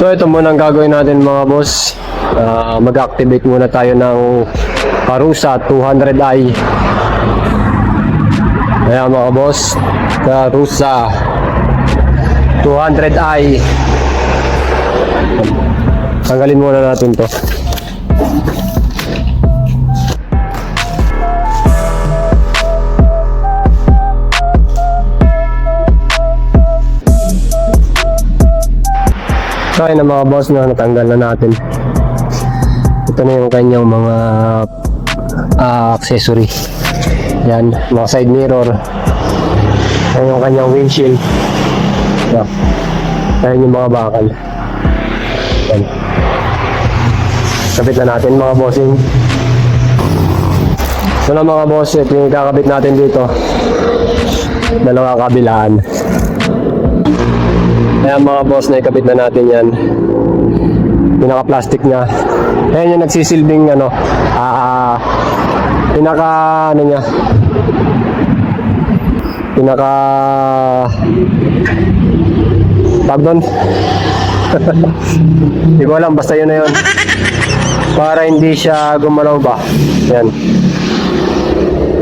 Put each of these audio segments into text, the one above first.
So ito muna ang gagawin natin mga boss. Ah, mag-activate muna tayo ng Karusa 200i. Ayan mga boss. Karusa 200i. Tanggalin muna natin to. So ayun na mga boss na natanggal na natin. Ito na yung kanyang mga ah, accessory. Yan, mga side mirror. Ayan yung kanyang windshield. Yan. Ayan yung mga bakal. Yan. Kapit na natin mga bossing. Ito na mga boss, ito yung kakabit natin dito. Dalawa kabilaan. Kaya mga boss, naikabit na natin yan. Pinaka-plastic niya. Ayan yung nagsisilbing ano, ah, ah, pinaka, ano niya, pinaka, tawag doon? Hindi ko alam, basta yun na yun. Para hindi siya gumalaw ba? Yan.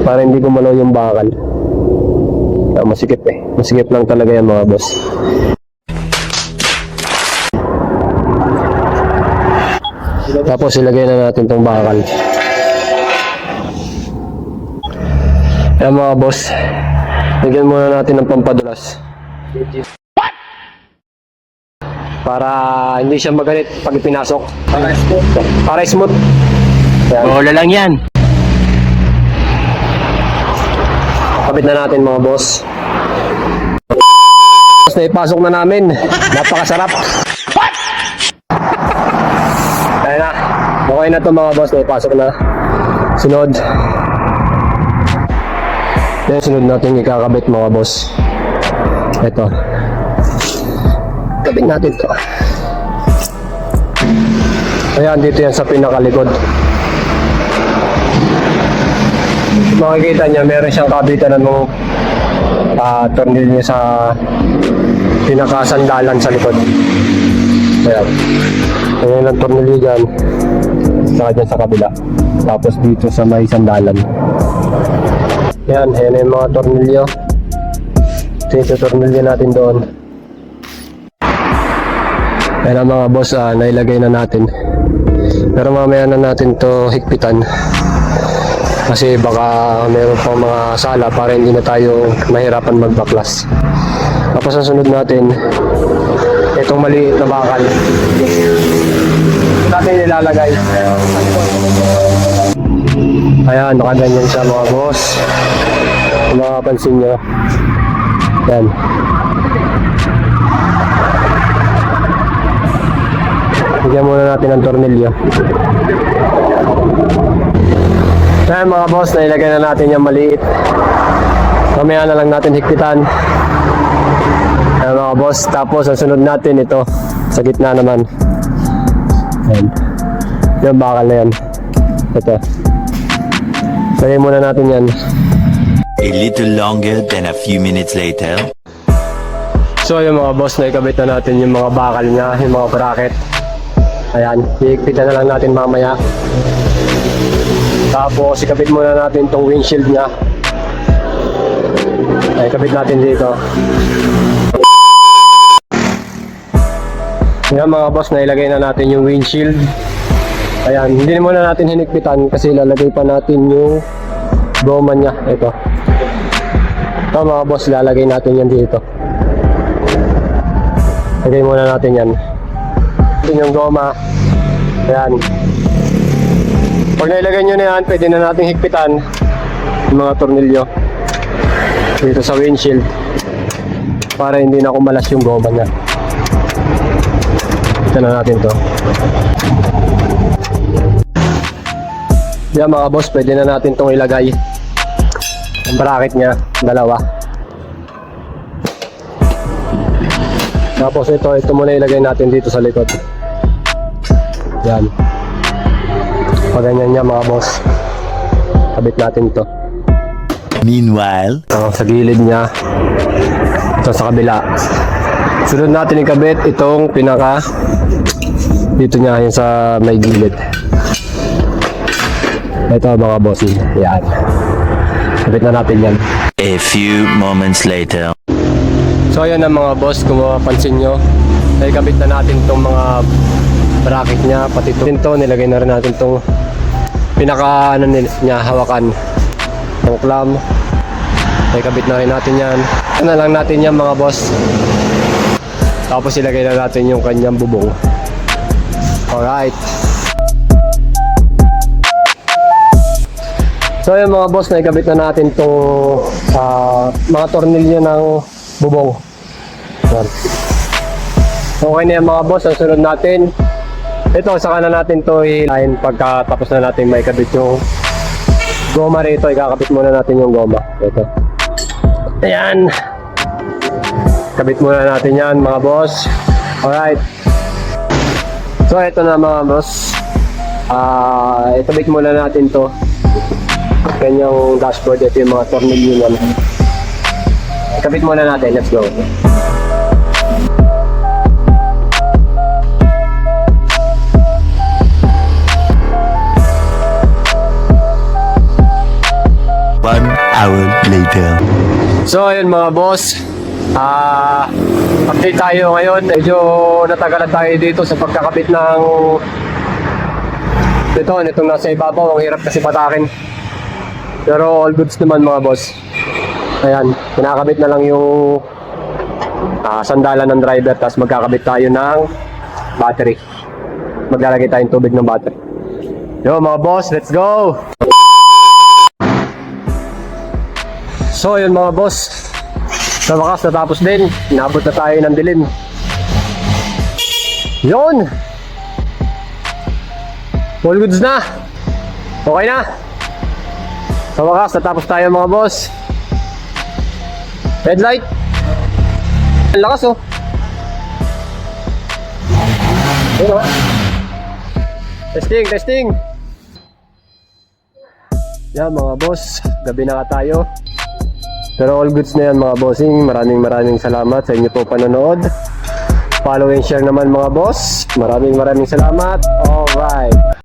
Para hindi gumalaw yung bakal. Ah, masikip eh. Masikip lang talaga yan mga boss. Tapos ilagay na natin tong bakal. Ayan mga boss. Lagyan muna natin ng pampadulas. Para hindi siya magalit pag ipinasok. Para smooth. Para smooth. Ayan. Bola lang yan. Kapit na natin mga boss. Boss, naipasok na namin. Napakasarap. Kaya na. Okay na to mga boss. Naipasok na. Sunod. Yan sunod natin ikakabit mga boss. Ito. Kabit natin to. Ayan, dito yan sa pinakalikod. makikita niya meron siyang kabitan ng uh, tornilyo sa pinakasandalan sa likod. Ayan. Ayan ang tornilyo dyan. Saka dyan sa kabila. Tapos dito sa may sandalan. Ayan, ayan yung mga tornilyo. Ito tornilyo natin doon. Ayan mga boss, ah, nailagay na natin. Pero mamaya na natin to higpitan kasi baka meron pang mga sala para hindi na tayo mahirapan magbaklas. Tapos ang sunod natin, itong maliit na bakal. Natin nilalagay. Ayan, nakaganyan siya mga boss. Kung makapansin nyo. Yan. Bigyan muna natin ng tornilyo. Ayan mga boss, nailagay na natin yung maliit. Mamaya na lang natin higpitan. Ayan mga boss, tapos ang sunod natin ito sa gitna naman. Ayan. Yung bakal na yan. Ito. Lagay muna natin yan. A little longer than a few minutes later. So yung mga boss, naikabit na natin yung mga bakal niya, yung mga bracket. Ayan, hihigpitan na lang natin mamaya. Tapos ikabit muna natin tong windshield niya. Ay, ikabit natin dito. Yan mga boss, nailagay na natin yung windshield. Ayan, hindi na muna natin hinigpitan kasi lalagay pa natin yung goma niya. Ito. Ito mga boss, lalagay natin yan dito. Lagay muna natin yan. Ito yung goma. Ayan. Pag nailagay nyo na yan, pwede na natin higpitan yung mga tornilyo dito sa windshield para hindi na kumalas yung goma niya. Ito na natin to. Yan mga boss, pwede na natin tong ilagay. Ang bracket niya, dalawa. Tapos ito, ito muna ilagay natin dito sa likod. Yan. Pag ganyan niya mga boss. Kabit natin to. Meanwhile, Ito sa gilid niya. Ito sa kabila. Sunod natin ikabit itong pinaka dito niya yung sa may gilid. Ito mga bossing. Yan. Kabit na natin yan. A few moments later. So ayan ang mga boss, kung mapapansin nyo, naikabit na natin itong mga bracket niya, pati ito. Ito, nilagay na rin natin itong pinaka ano niya, hawakan ng clam. Naikabit na rin natin yan. Ano na lang natin yan mga boss. Tapos ilagay na natin yung kanyang bubong. Alright. So yun mga boss, naikabit na natin itong ah, mga tornilyo ng bubong. Okay na yan mga boss, ang sunod natin. Ito, saka na natin to i-line pagkatapos na natin may kabit yung goma rito. Ikakabit muna natin yung goma. Ito. Ayan. Kabit muna natin yan mga boss. Alright. So ito na mga boss. Ah, ikabit muna natin to. Kanyang dashboard. Ito yung mga tornilyo niyan. Ikabit muna natin. Let's go. One hour later. So ayun mga boss, ah update tayo ngayon. Medyo natagalan tayo dito sa pagkakabit ng ito, itong nasa ibabaw, ang hirap kasi patakin. Pero all goods naman mga boss. Ayan, kinakabit na lang yung ah, sandalan ng driver tapos magkakabit tayo ng battery. Maglalagay tayong tubig ng battery. Yo mga boss, let's go! So yun mga boss, sa wakas natapos din, inabot na tayo ng dilim. Yun! All goods na! Okay na! Sa wakas natapos tayo mga boss. Headlight! Ang lakas oh! Yun oh! Testing, testing! Yan mga boss, gabi na ka tayo. Pero all goods na yan mga bossing. Maraming maraming salamat sa inyo po panonood. Follow and share naman mga boss. Maraming maraming salamat. Alright.